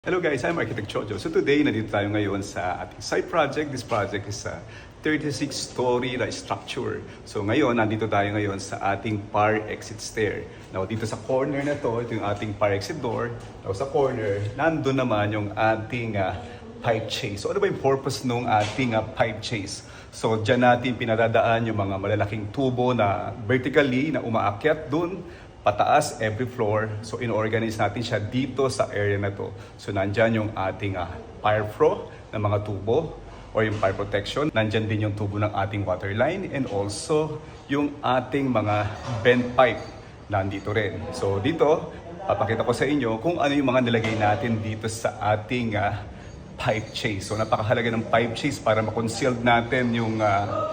Hello guys, I'm Architect Chojo. So today, nandito tayo ngayon sa ating site project. This project is a 36-story na structure. So ngayon, nandito tayo ngayon sa ating par exit stair. Now dito sa corner na to, ito yung ating par exit door. Now sa corner, nandun naman yung ating ah, pipe chase. So ano ba yung purpose nung ating ah, pipe chase? So dyan natin pinadadaan yung mga malalaking tubo na vertically na umaakyat dun pataas every floor. So inorganize natin siya dito sa area na to. So nandyan yung ating uh, fire ng mga tubo or yung fire protection. Nandyan din yung tubo ng ating water line and also yung ating mga bent pipe nandito rin. So dito, papakita ko sa inyo kung ano yung mga nilagay natin dito sa ating ah, pipe chase. So napakahalaga ng pipe chase para makonceal natin yung ah,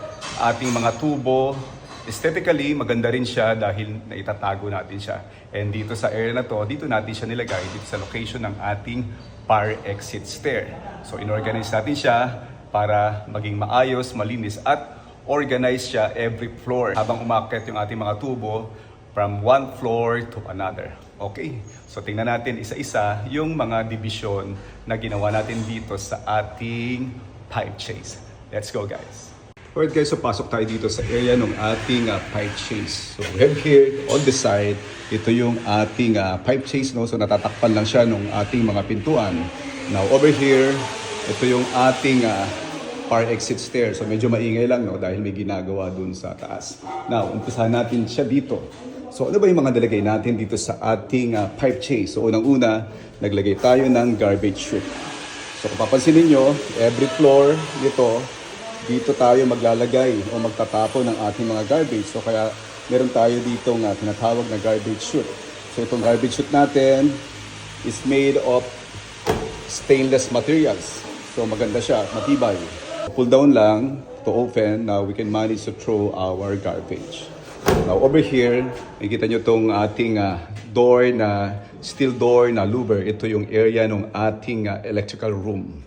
ating mga tubo. Aesthetically, maganda rin siya dahil naitatago natin siya. And dito sa area na to, dito natin siya nilagay dito sa location ng ating fire exit stair. So inorganize natin siya para maging maayos, malinis at organize siya every floor habang umakyat yung ating mga tubo from one floor to another. Okay, so tingnan natin isa-isa yung mga division na ginawa natin dito sa ating pipe chase. Let's go guys! Alright guys, so pasok tayo dito sa area ng ating uh, pipe chase. So we have here on the side, ito yung ating uh, pipe chase, no? so natatakpan lang siya ng ating mga pintuan. Now over here, ito yung ating uh, fire exit stair. So medyo maingay lang no dahil may ginagawa dun sa taas. Now, umpisahan natin siya dito. So ano ba yung mga nilagay natin dito sa ating uh, pipe chase? So unang-una, naglagay tayo ng garbage chute. So kung papansinin nyo, every floor nito, dito tayo maglalagay o magtatapo ng ating mga garbage. So kaya meron tayo dito nga tinatawag na garbage chute. So itong garbage chute natin is made of stainless materials. So maganda siya, matibay. Pull down lang to open. Now we can manage to throw our garbage. Now over here, nakikita nyo itong ating ah, door na steel door na louver. Ito yung area ng ating ah, electrical room.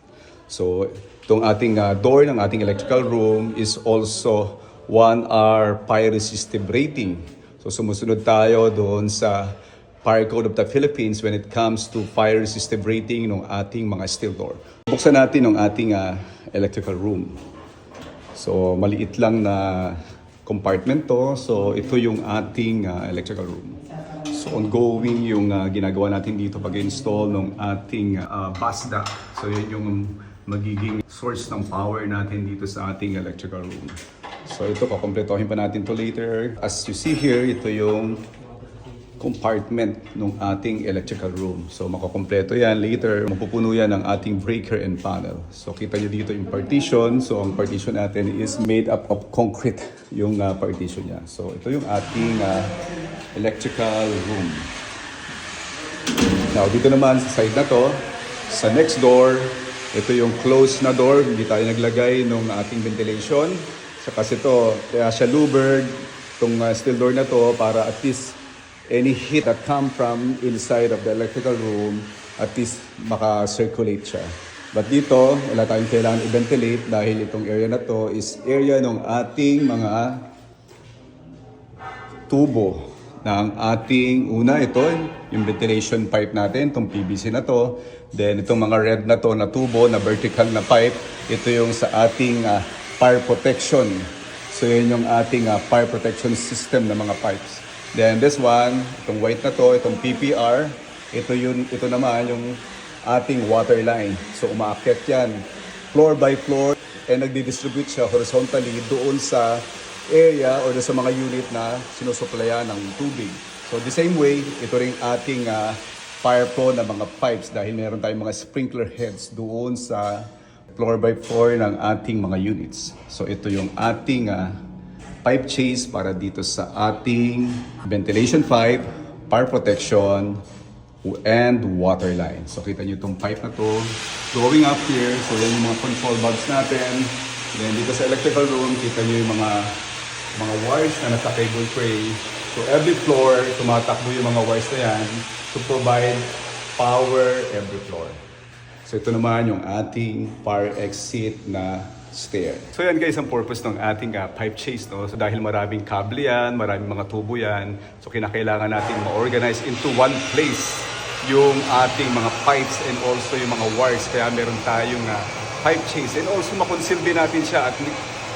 So itong ating ah, door ng ating electrical room is also 1R fire resistive rating. So sumusunod tayo doon sa Fire Code of the Philippines when it comes to fire resistive rating ng ating mga steel door. Buksan natin ng ating ah, electrical room. So maliit lang na compartment to. So ito yung ating ah, electrical room. So ongoing yung ah, ginagawa natin dito pag-install ng ating uh, bus duct. So yun yung magiging source ng power natin dito sa ating electrical room. So ito, kakompletohin pa natin to later. As you see here, ito yung compartment ng ating electrical room. So makakompleto yan later. Mapupuno yan ng ating breaker and panel. So kita nyo dito yung partition. So ang partition natin is made up of concrete yung uh, partition niya. So ito yung ating uh, electrical room. Now dito naman sa side na to, sa next door, ito yung closed na door. Hindi tayo naglagay ng ating ventilation. So kasi to, kaya siya louvered, itong uh, steel door na to para at least any heat that come from inside of the electrical room, at least maka-circulate siya. But dito, wala tayong kailangan i-ventilate dahil itong area na to is area ng ating mga tubo ng ating una ito yung ventilation pipe natin itong PVC na to. Then itong mga red na to na tubo na vertical na pipe ito yung sa ating ah, fire protection. So yun yung ating ah, fire protection system ng mga pipes. Then this one itong white na to itong PPR ito yun ito naman yung ating water line. So umaakyat yan. Floor by floor and nagdi-distribute siya horizontally doon sa area or sa mga unit na sinusuplayan ng tubig. So the same way, ito ring ating ah, fire flow na mga pipes dahil meron tayong mga sprinkler heads doon sa floor by floor ng ating mga units. So ito yung ating ah, pipe chase para dito sa ating ventilation pipe, fire protection, and water line. So kita nyo itong pipe na to going up here. So yan yung mga control bulbs natin. Then dito sa electrical room, kita nyo yung mga mga wires na nasa cable tray. So every floor, tumatakbo yung mga wires na yan to provide power every floor. So ito naman yung ating fire exit na stair. So yan guys ang purpose ng ating ah, pipe chase no. So dahil maraming kable yan, maraming mga tubo yan, so kinakailangan natin ma-organize into one place yung ating mga pipes and also yung mga wires. Kaya meron tayong ah, pipe chase and also makonserve din natin siya at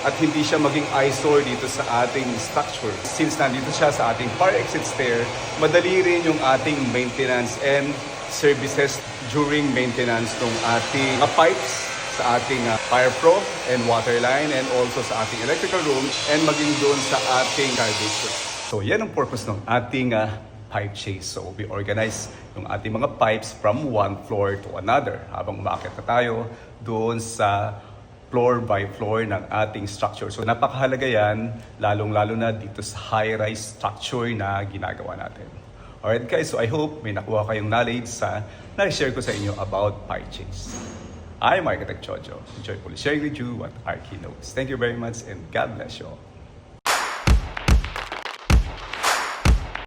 at hindi siya maging eyesore dito sa ating structure. Since nandito siya sa ating fire exit stair, madali rin yung ating maintenance and services during maintenance ng ating uh, pipes sa ating uh, fire pro and water line and also sa ating electrical room and maging doon sa ating room. So yan ang purpose ng ating uh, pipe chase. So we organize yung ating mga pipes from one floor to another habang umakyat na tayo doon sa floor by floor ng ating structure. So napakahalaga yan, lalong-lalo na dito sa high-rise structure na ginagawa natin. Alright guys, so I hope may nakuha kayong knowledge sa na-share ko sa inyo about pipe chase. I'm Architect Chojo. Enjoy sharing with you what Archie knows. Thank you very much and God bless you all.